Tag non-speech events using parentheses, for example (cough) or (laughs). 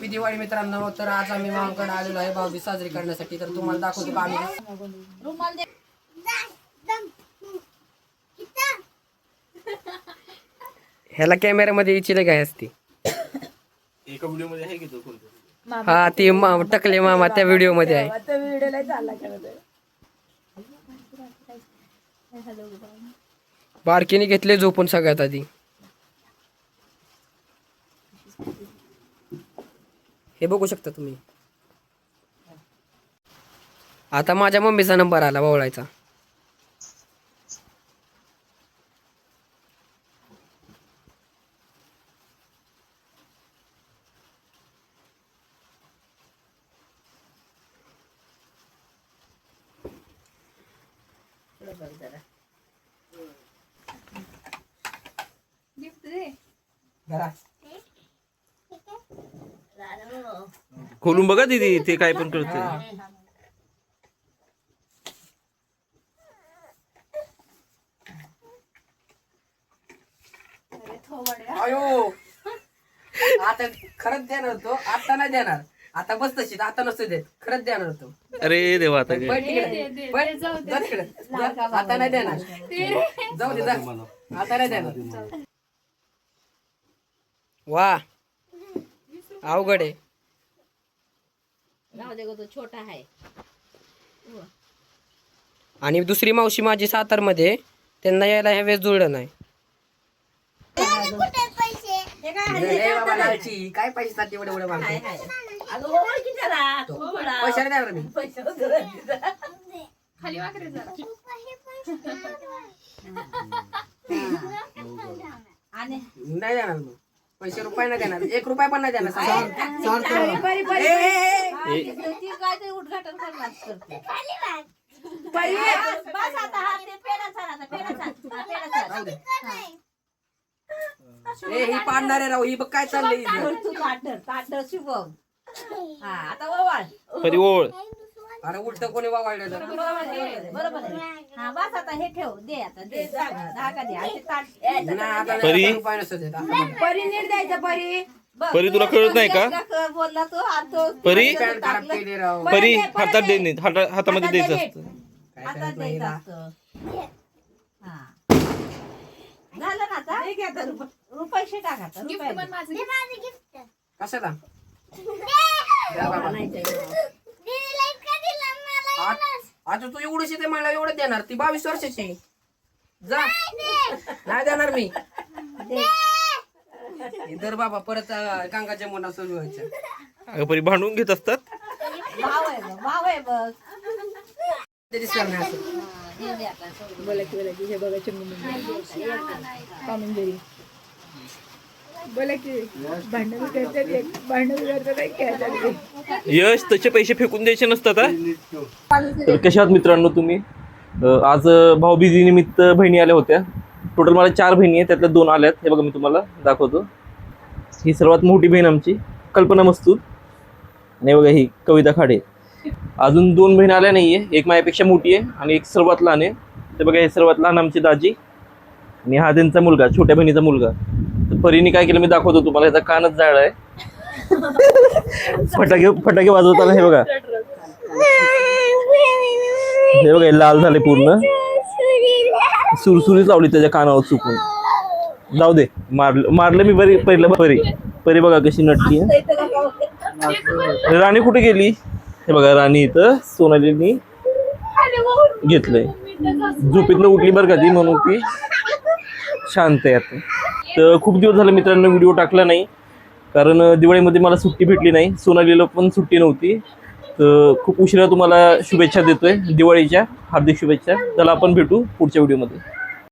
मी दिवाळी मित्रांनो तर आज आम्ही मामाकडे आलेलो आहे भाऊबीज साजरी करण्यासाठी. तर तुम्हाला दाखवतो का आम्ही? ह्याला कॅमेऱ्यामध्ये इचिले काय असते? एका व्हिडिओमध्ये आहे की तो कोणता? हा ती मा- टकले मामा त्या व्हिडिओमध्ये आहे बारकीने घेतले झोपून सगळ्यात आधी. हे बघू शकता तुम्ही. आता माझ्या मम्मीचा नंबर आला वळायचा खोलून बघा दीदी ते काय पण करते अयो. आता खरंच देणार तो आता नाही देणार. आता बस तशी आता नसतो देत. खरंच देणार होतो अरे देवा आता काय. पण तिकडे पण जा तिकडे. जा. आता नाही देणार. जाऊ दे जा. आता नाही देणार. वा. अवघड आहे. राहू दे गं, तो छोटा आहे. आणि दुसरी मावशी माझी सातारमध्ये त्यांना यायला ह्या वेळेस जुळलं नाही. ए बाबा लालची, काय पैसे साठी एवढे एवढे मागतो अगं ओळखी जरा थोडा. पैसे नाही देणार मी. पैसे वगैरे दे. आणि नाही देणार मग. पैसे रुपये नाही देणार. एक रुपया पण नाही देणार. बरी- बरी- ए, ए, ए. ती- ती काय ते उद्घाटन करणार करते. बस आता हा ते पेढा चाल आता पेढा चाल. हा, पेढा चाल. राहू दे. ए ही पाडणार आहे राव ही बघ काय चाललंय. हिचं. तू ताट धर, ताट धर, शुभम. हा आता ओवाळ. परी ओळ. अरे उलट कोणी वावळलं तर बरोबर आहे, हा बस आता हे ठेव दे आता दे. धागा धागा दे असे ताट. नाही आता परी? नाही, नीट द्यायचं परी. परी, तुला कळत नाही का? बोलला तो आता परी? पॅन्ट खराब केली राव. परत परी दे, हातात दे. दे हाता हातामध्ये हातात द्यायचं दे. असतं काय आता करत नाही द्यायचं हिला. असतं. हा. झालं ना आता? हे घ्या आता रुपये रुपये टाका आता रुपये कशाला? (laughs) द्या बाबा. आ- आता तू एवढीशी ते मला एवढं देणार ती बावीस वर्षाची जा. नाही देणार मी. दे. इधर बाबा परत अं, गंगा जमुना सुरू व्हायचं अगं परी भांडून घेत असतात. भाव आहे बघ भाव आहे बघ. ते दिसणार यश तसे पैसे फेकून द्यायचे नसतात तर कशा आहात मित्रांनो तुम्ही? आज भाऊबीजी निमित्त बहिणी आल्या होत्या. टोटल मला चार बहिणी आहेत त्यातल्या दोन आल्यात. हे बघा मी तुम्हाला दाखवतो. ही सर्वात मोठी बहीण आमची कल्पना मस्तूत. नाही बघा ही कविता खाडे. अजून दोन बहीण आल्या नाहीये. एक माझ्यापेक्षा मोठी आहे आणि एक सर्वात लहान आहे. ते बघा हे सर्वात लहान आमची दाजी. आणि हा त्यांचा मुलगा छोट्या बहिणीचा मुलगा. तर परीने काय केलं मी दाखवतो तुम्हाला याचा कानच जाळ आहे. फटाके फटाके वाजवताना हे बघा. हे बघा लाल झाले पूर्ण. सुरसुरीच लावली त्याच्या कानावर चुकून. जाऊ दे मारलं मारलं मी बरी पहिलं परी. परी बघा कशी नटली राणी कुठे गेली? हे बघा राणी इथं सोनालीनी घेतलंय. झोपेतनं उठली बरं का ती म्हणून ती शांत आहे आता. तर खूप दिवस झाले मित्रांनो व्हिडिओ टाकला नाही. कारण दिवाळीमध्ये मला सुट्टी भेटली नाही. सोनालीला पण सुट्टी नव्हती. तर खूप उशिरा तुम्हाला शुभेच्छा देतोय. दिवाळीच्या हार्दिक शुभेच्छा. त्याला आपण भेटू पुढच्या व्हिडिओमध्ये.